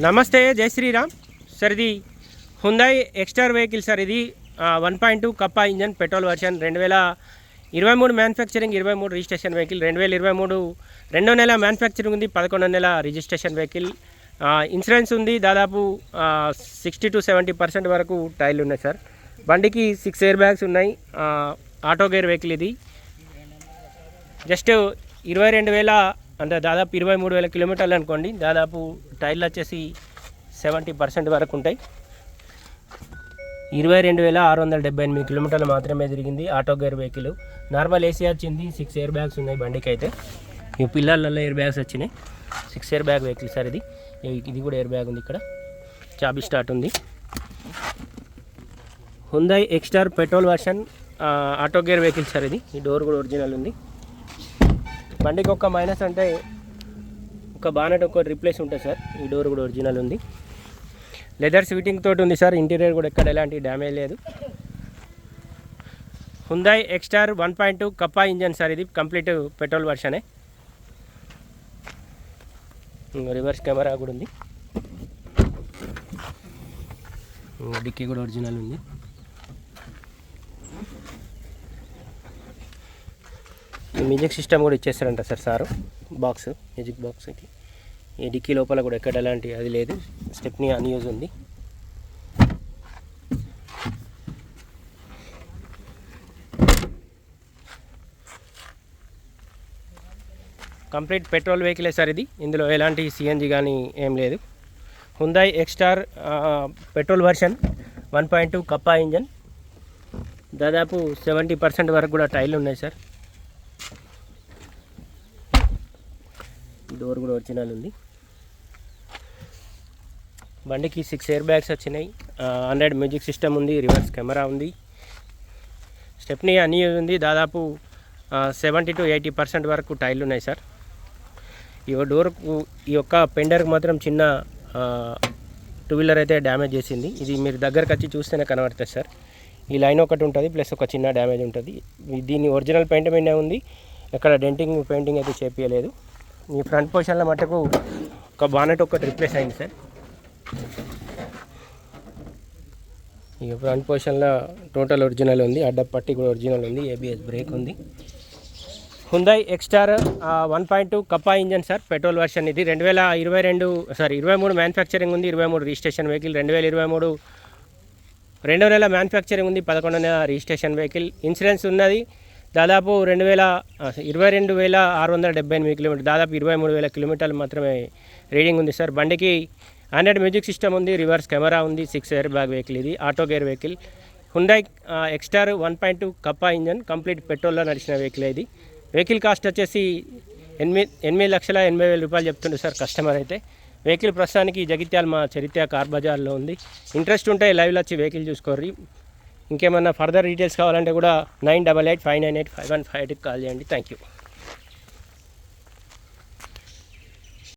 నమస్తే జై శ్రీరామ్. సార్ ఇది హుందాయ్ ఎక్స్టర్ వెహికల్ సార్. ఇది one point two kappa engine petrol version రెండు వేల ఇరవై మూడు మ్యానుఫ్యాక్చరింగ్ ఇరవై మూడు రిజిస్ట్రేషన్ వెహికల్ రెండు వేల ఇరవై మూడు రెండో నెల మ్యానుఫ్యాక్చరింగ్ ఉంది పదకొండో నెల రిజిస్ట్రేషన్ వెహికల్ ఇన్సూరెన్స్ ఉంది దాదాపు సిక్స్టీ టు సెవెంటీ పర్సెంట్ వరకు టైర్లు ఉన్నాయి సార్. బండికి సిక్స్ ఎయిర్ బ్యాగ్స్ ఉన్నాయి ఆటో గేర్ వెహికల్ ఇది. జస్ట్ ఇరవై రెండు వేల అంటే దాదాపు ఇరవై మూడు వేల కిలోమీటర్లు అనుకోండి. దాదాపు టైర్లు వచ్చేసి సెవెంటీ పర్సెంట్ వరకు ఉంటాయి. ఇరవై రెండు వేల ఆరు వందల డెబ్బై ఎనిమిది కిలోమీటర్లు మాత్రమే తిరిగింది auto gear vehicle. Normal AC వచ్చింది సిక్స్ ఎయిర్ బ్యాగ్స్ ఉన్నాయి బండికి అయితే ఈ పిల్లలలో ఎయిర్ బ్యాగ్స్ వచ్చినాయి. Six air bag vehicle sir ఇది. ఇది కూడా ఎయిర్ బ్యాగ్ ఉంది ఇక్కడ. చాబీ స్టార్ట్ ఉంది. Hyundai Exter petrol version auto gear vehicle sir ఇది. ఈ డోర్ కూడా ఒరిజినల్ ఉంది. బండికి ఒక మైనస్ అంటే ఒక బానెట్ ఒక రిప్లేస్ ఉంటుంది సార్. ఈ డోర్ కూడా ఒరిజినల్ ఉంది. లెదర్ స్వీటింగ్ తోటి ఉంది సార్. ఇంటీరియర్ కూడా ఎక్కడ ఎలాంటి డ్యామేజ్ లేదు. Hyundai Exter one point two Kappa engine sir ఇది. కంప్లీట్ పెట్రోల్ వర్షనే రివర్స్ కెమెరా కూడా ఉంది. డిక్కీ కూడా ఒరిజినల్ ఉంది. మ్యూజిక్ సిస్టమ్ కూడా ఇచ్చేస్తారంట సార్ సారు. బాక్స్ మ్యూజిక్ బాక్స్కి ఈ డిక్కీ లోపల కూడా ఎక్కడ ఎలాంటి అది లేదు. స్టెప్ని అన్యూజ్ ఉంది. కంప్లీట్ పెట్రోల్ వెహికలే సార్ ఇది. ఇందులో ఎలాంటి సిఎన్జి కానీ ఏం లేదు. Hyundai Exter petrol version one point two kappa engine. దాదాపు సెవెంటీ పర్సెంట్ వరకు కూడా టైర్లు ఉన్నాయి సార్. డోర్ కూడా ఒరిజినల్ ఉంది. బండికి సిక్స్ ఎయిర్ బ్యాగ్స్ వచ్చినాయి. హండ్రెడ్ మ్యూజిక్ సిస్టమ్ ఉంది రివర్స్ కెమెరా ఉంది. స్టెప్నీ అన్నీ ఉంది దాదాపు సెవెంటీ టు ఎయిటీ పర్సెంట్ వరకు టైర్లు ఉన్నాయి సార్. ఈ డోర్కు ఈ యొక్క పెండర్కి మాత్రం చిన్న టూ వీలర్ అయితే డ్యామేజ్ చేసింది. ఇది మీరు దగ్గరకు వచ్చి చూస్తేనే కనబడుతుంది సార్. ఈ లైన్ ఒకటి ఉంటుంది ప్లస్ ఒక చిన్న డ్యామేజ్ ఉంటుంది. దీని ఒరిజినల్ పెయింట్ మీద ఉంది. ఎక్కడ డెంటింగ్ పెయింటింగ్ అయితే చేపించలేదు ఈ ఫ్రంట్ పొజిషన్లో మటుకు ఒక బానెట్ ఒకటి రిప్లేస్ అయింది సార్. ఈ ఫ్రంట్ పొజిషన్లో టోటల్ ఒరిజినల్ ఉంది అడ్డ పట్టి కూడా ఒరిజినల్ ఉంది ఏబిఎస్ బ్రేక్ ఉంది. Hyundai Exter one point two kappa engine sir petrol version ఇది. రెండు వేల ఇరవై రెండు సారీ ఇరవై మూడు మ్యానుఫ్యాక్చరింగ్ ఉంది ఇరవై మూడు రిజిస్ట్రేషన్ వెహికల్ రెండు వేల ఇరవై మూడు రెండు నెల మ్యానుఫ్యాక్చరింగ్ ఉంది పదకొండో నెల రిజిస్ట్రేషన్ వెహికల్ ఇన్సూరెన్స్ ఉన్నది దాదాపు రెండు వేల ఇరవై రెండు వేల ఆరు వందల డెబ్బై ఎనిమిది కిలోమీటర్ దాదాపు ఇరవై మూడు వేల కిలోమీటర్లు మాత్రమే రీడింగ్ ఉంది సార్. బండికి హండ్రెడ్ మ్యూజిక్ సిస్టమ్ ఉంది రివర్స్ కెమెరా ఉంది సిక్స్ ఎయిర్ బ్యాగ్ వెహికల్ ఇది auto gear vehicle. Hyundai Exter one point two kappa engine complete పెట్రోల్లో నడిచిన వెహికల్ ఇది. వెహికల్ కాస్ట్ వచ్చేసి ఎనిమిది ఎనిమిది లక్షల ఎనభై వేల రూపాయలు చెప్తుండే సార్ కస్టమర్ అయితే. వెహికల్ ప్రస్తుతానికి జగిత్యాల మా చరిత్ర కార్ బజార్లో ఉంది. ఇంట్రెస్ట్ ఉంటే లైవ్లో వచ్చి వెహికల్ చూసుకోర్రి. ఇంకేమన్నా ఫర్దర్ డీటెయిల్స్ కావాలంటే కూడా nine double eight five nine eight five one five ఎయిట్కి కాల్ చేయండి. Thank you